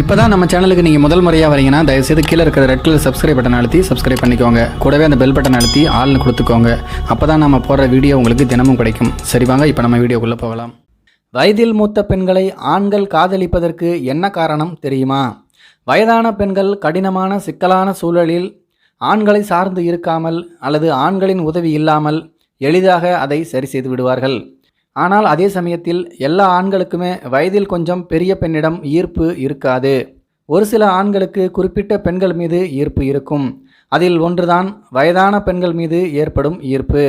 இப்போ தான் நம்ம சேனலுக்கு நீங்கள் முதல் முறையாக வரீங்கன்னா தயவுசெய்து கீழே இருக்கிற ரெட் கலர் சப்ஸ்கிரைப் பட்டன் அழுத்தி சப்ஸ்கிரைப் பண்ணிக்கோங்க. கூடவே அந்த பெல் பட்டன் அழுத்தி ஆள்னு கொடுத்துக்கோங்க. அப்போ தான் நம்ம போடுற வீடியோ உங்களுக்கு தினமும் கிடைக்கும். சரி வாங்க இப்போ நம்ம வீடியோக்குள்ளே போகலாம். வயதில் மூத்த பெண்களை ஆண்கள் காதலிப்பதற்கு என்ன காரணம் தெரியுமா? வயதான பெண்கள் கடினமான சிக்கலான சூழலில் ஆண்களை சார்ந்து இருக்காமல் அல்லது ஆண்களின் உதவி இல்லாமல் எளிதாக அதை சரி செய்து விடுவார்கள். ஆனால் அதே சமயத்தில் எல்லா ஆண்களுக்குமே வயதில் கொஞ்சம் பெரிய பெண்ணிடம் ஈர்ப்பு இருக்காது. ஒரு சில ஆண்களுக்கு குறிப்பிட்ட பெண்கள் மீது ஈர்ப்பு இருக்கும். அதில் ஒன்றுதான் வயதான பெண்கள் மீது ஏற்படும் ஈர்ப்பு.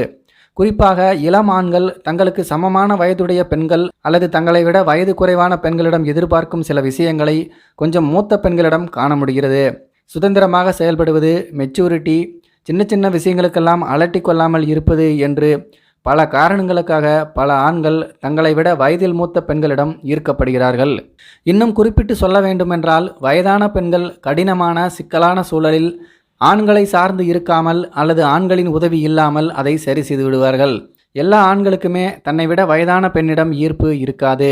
குறிப்பாக இளம் ஆண்கள் தங்களுக்கு சமமான வயதுடைய பெண்கள் அல்லது தங்களை விட வயது குறைவான பெண்களிடம் எதிர்பார்க்கும் சில விஷயங்களை கொஞ்சம் மூத்த பெண்களிடம் காண முடிகிறது. சுதந்திரமாக செயல்படுவது மெச்சூரிட்டி சின்ன சின்ன விஷயங்களுக்கெல்லாம் அலட்டி கொள்ளாமல் இருப்பது என்று பல காரணங்களுக்காக பல ஆண்கள் தங்களை விட வயதில் மூத்த பெண்களிடம் ஈர்க்கப்படுகிறார்கள். இன்னும் குறிப்பிட்டு சொல்ல வேண்டுமென்றால் வயதான பெண்கள் கடினமான சிக்கலான சூழலில் ஆண்களை சார்ந்து இருக்காமல் அல்லது ஆண்களின் உதவி இல்லாமல் அதை சரி செய்து விடுவார்கள். எல்லா ஆண்களுக்குமே தன்னை விட வயதான பெண்ணிடம் ஈர்ப்பு இருக்காது.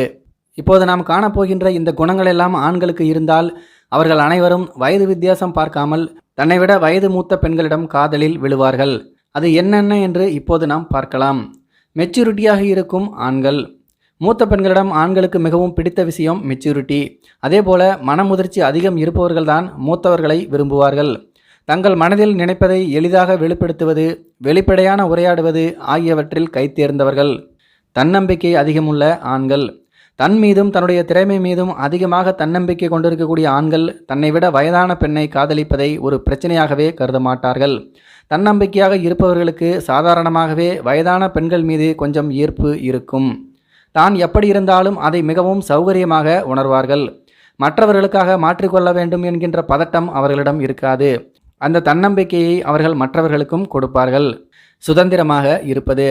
இப்போது நாம் காணப்போகின்ற இந்த குணங்கள் எல்லாம் ஆண்களுக்கு இருந்தால் அவர்கள் அனைவரும் வயது வித்தியாசம் பார்க்காமல் தன்னை விட வயது மூத்த பெண்களிடம் காதலில் விழுவார்கள். அது என்னென்ன என்று இப்போது நாம் பார்க்கலாம். மெச்சூரிட்டியாக இருக்கும் ஆண்கள். மூத்த பெண்களிடம் ஆண்களுக்கு மிகவும் பிடித்த விஷயம் மெச்சூரிட்டி. அதேபோல மனமுதிர்ச்சி அதிகம் இருப்பவர்கள்தான் மூத்தவர்களை விரும்புவார்கள். தங்கள் மனதில் நினைப்பதை எளிதாக வெளிப்படுத்துவது வெளிப்படையான உரையாடுவது ஆகியவற்றில் கைத்தேர்ந்தவர்கள் தன்னம்பிக்கை அதிகமுள்ள ஆண்கள். தன் மீதும் தன்னுடைய திறமை மீதும் அதிகமாக தன்னம்பிக்கை கொண்டிருக்கக்கூடிய ஆண்கள் தன்னை விட வயதான பெண்ணை காதலிப்பதை ஒரு பிரச்சனையாகவே கருத மாட்டார்கள். தன்னம்பிக்கையாக இருப்பவர்களுக்கு சாதாரணமாகவே வயதான பெண்கள் மீது கொஞ்சம் ஈர்ப்பு இருக்கும். தான் எப்படி இருந்தாலும் அதை மிகவும் சௌகரியமாக உணர்வார்கள். மற்றவர்களுக்காக மாற்றிக்கொள்ள வேண்டும் என்கின்ற பதட்டம் அவர்களிடம் இருக்காது. அந்த தன்னம்பிக்கையை அவர்கள் மற்றவர்களுக்கும் கொடுப்பார்கள். சுதந்திரமாக இருப்பது.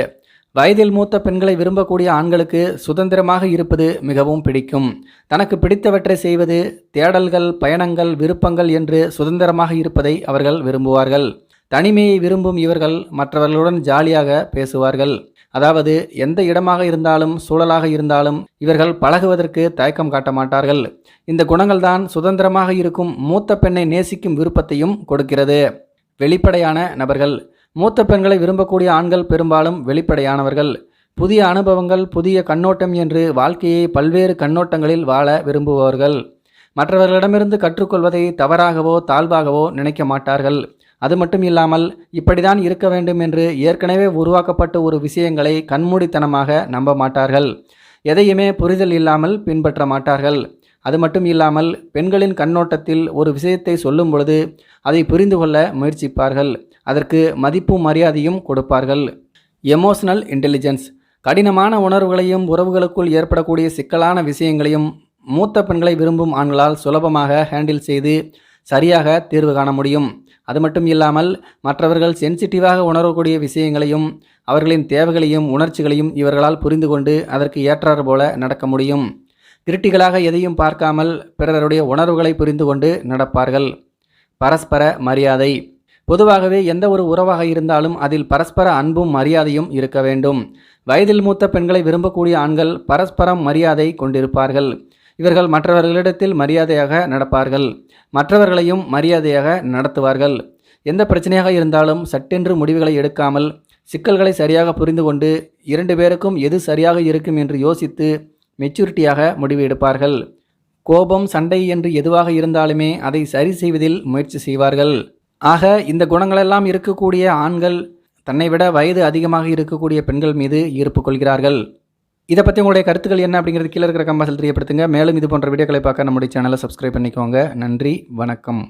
வயதில் மூத்த பெண்களை விரும்பக்கூடிய ஆண்களுக்கு சுதந்திரமாக இருப்பது மிகவும் பிடிக்கும். தனக்கு பிடித்தவற்றை செய்வது தேடல்கள் பயணங்கள் விருப்பங்கள் என்று சுதந்திரமாக இருப்பதை அவர்கள் விரும்புவார்கள். தனிமையை விரும்பும் இவர்கள் மற்றவர்களுடன் ஜாலியாக பேசுவார்கள். அதாவது எந்த இடமாக இருந்தாலும் சூழலாக இருந்தாலும் இவர்கள் பழகுவதற்கு தயக்கம் காட்ட மாட்டார்கள். இந்த குணங்கள்தான் சுதந்திரமாக இருக்கும் மூத்த பெண்ணை நேசிக்கும் விருப்பத்தையும் கொடுக்கிறது. வெளிப்படையான நபர்கள் மூத்த பெண்களை விரும்பக்கூடிய ஆண்கள் பெரும்பாலும் வெளிப்படையானவர்கள். புதிய அனுபவங்கள் புதிய கண்ணோட்டம் என்று வாழ்க்கையை பல்வேறு கண்ணோட்டங்களில் வாழ விரும்புபவர்கள். மற்றவர்களிடமிருந்து கற்றுக்கொள்வதை தவறாகவோ தாழ்வாகவோ நினைக்க மாட்டார்கள். அது மட்டும் இல்லாமல் இப்படிதான் இருக்க வேண்டும் என்று ஏற்கனவே உருவாக்கப்பட்ட ஒரு விஷயங்களை கண்மூடித்தனமாக நம்ப மாட்டார்கள். எதையுமே புரிதல் இல்லாமல் பின்பற்ற மாட்டார்கள். அது மட்டும் இல்லாமல் பெண்களின் கண்ணோட்டத்தில் ஒரு விஷயத்தை சொல்லும் பொழுது அதை புரிந்து கொள்ள முயற்சிப்பார்கள். அதற்கு மதிப்பும் மரியாதையும் கொடுப்பார்கள். எமோஷனல் இன்டெலிஜென்ஸ் கடினமான உணர்வுகளையும் உறவுகளுக்குள் ஏற்படக்கூடிய சிக்கலான விஷயங்களையும் மூத்த பெண்களை விரும்பும் ஆண்களால் சுலபமாக ஹேண்டில் செய்து சரியாக தீர்வு காண முடியும். அது மட்டும் இல்லாமல் மற்றவர்கள் சென்சிட்டிவாக உணரக்கூடிய விஷயங்களையும் அவர்களின் தேவைகளையும் உணர்ச்சிகளையும் இவர்களால் புரிந்து கொண்டு அதற்கு ஏற்றாறு போல நடக்க முடியும். கிரிட்டிகளாக எதையும் பார்க்காமல் பிறருடைய உணர்வுகளை புரிந்து கொண்டு நடப்பார்கள். பரஸ்பர மரியாதை. பொதுவாகவே எந்த ஒரு உறவாக இருந்தாலும் அதில் பரஸ்பர அன்பும் மரியாதையும் இருக்க வேண்டும். வயதில் மூத்த பெண்களை விரும்பக்கூடிய ஆண்கள் பரஸ்பரம் மரியாதை கொண்டிருப்பார்கள். இவர்கள் மற்றவர்களிடத்தில் மரியாதையாக நடப்பார்கள். மற்றவர்களையும் மரியாதையாக நடத்துவார்கள். எந்த பிரச்சனையாக இருந்தாலும் சட்டென்று முடிவுகளை எடுக்காமல் சிக்கல்களை சரியாக புரிந்து கொண்டு இரண்டு பேருக்கும் எது சரியாக இருக்கும் என்று யோசித்து மெச்சூரிட்டியாக முடிவு எடுப்பார்கள். கோபம் சண்டை என்று எதுவாக இருந்தாலுமே அதை சரி செய்வதில் முயற்சி செய்வார்கள். ஆக இந்த குணங்களெல்லாம் இருக்கக்கூடிய ஆண்கள் தன்னை விட வயது அதிகமாக இருக்கக்கூடிய பெண்கள் மீது ஈர்ப்பு கொள்கிறார்கள். இதை பற்றி உங்களுடைய கருத்துக்கள் என்ன அப்படிங்கிறது கீழே இருக்கிற கம்பாசல் தெரியப்படுத்துங்க. மேலும் இது போன்ற வீடியோக்களை பார்க்க நம்முடைய சேனலை சப்ஸ்கிரைப் பண்ணிக்கோங்க. நன்றி வணக்கம்.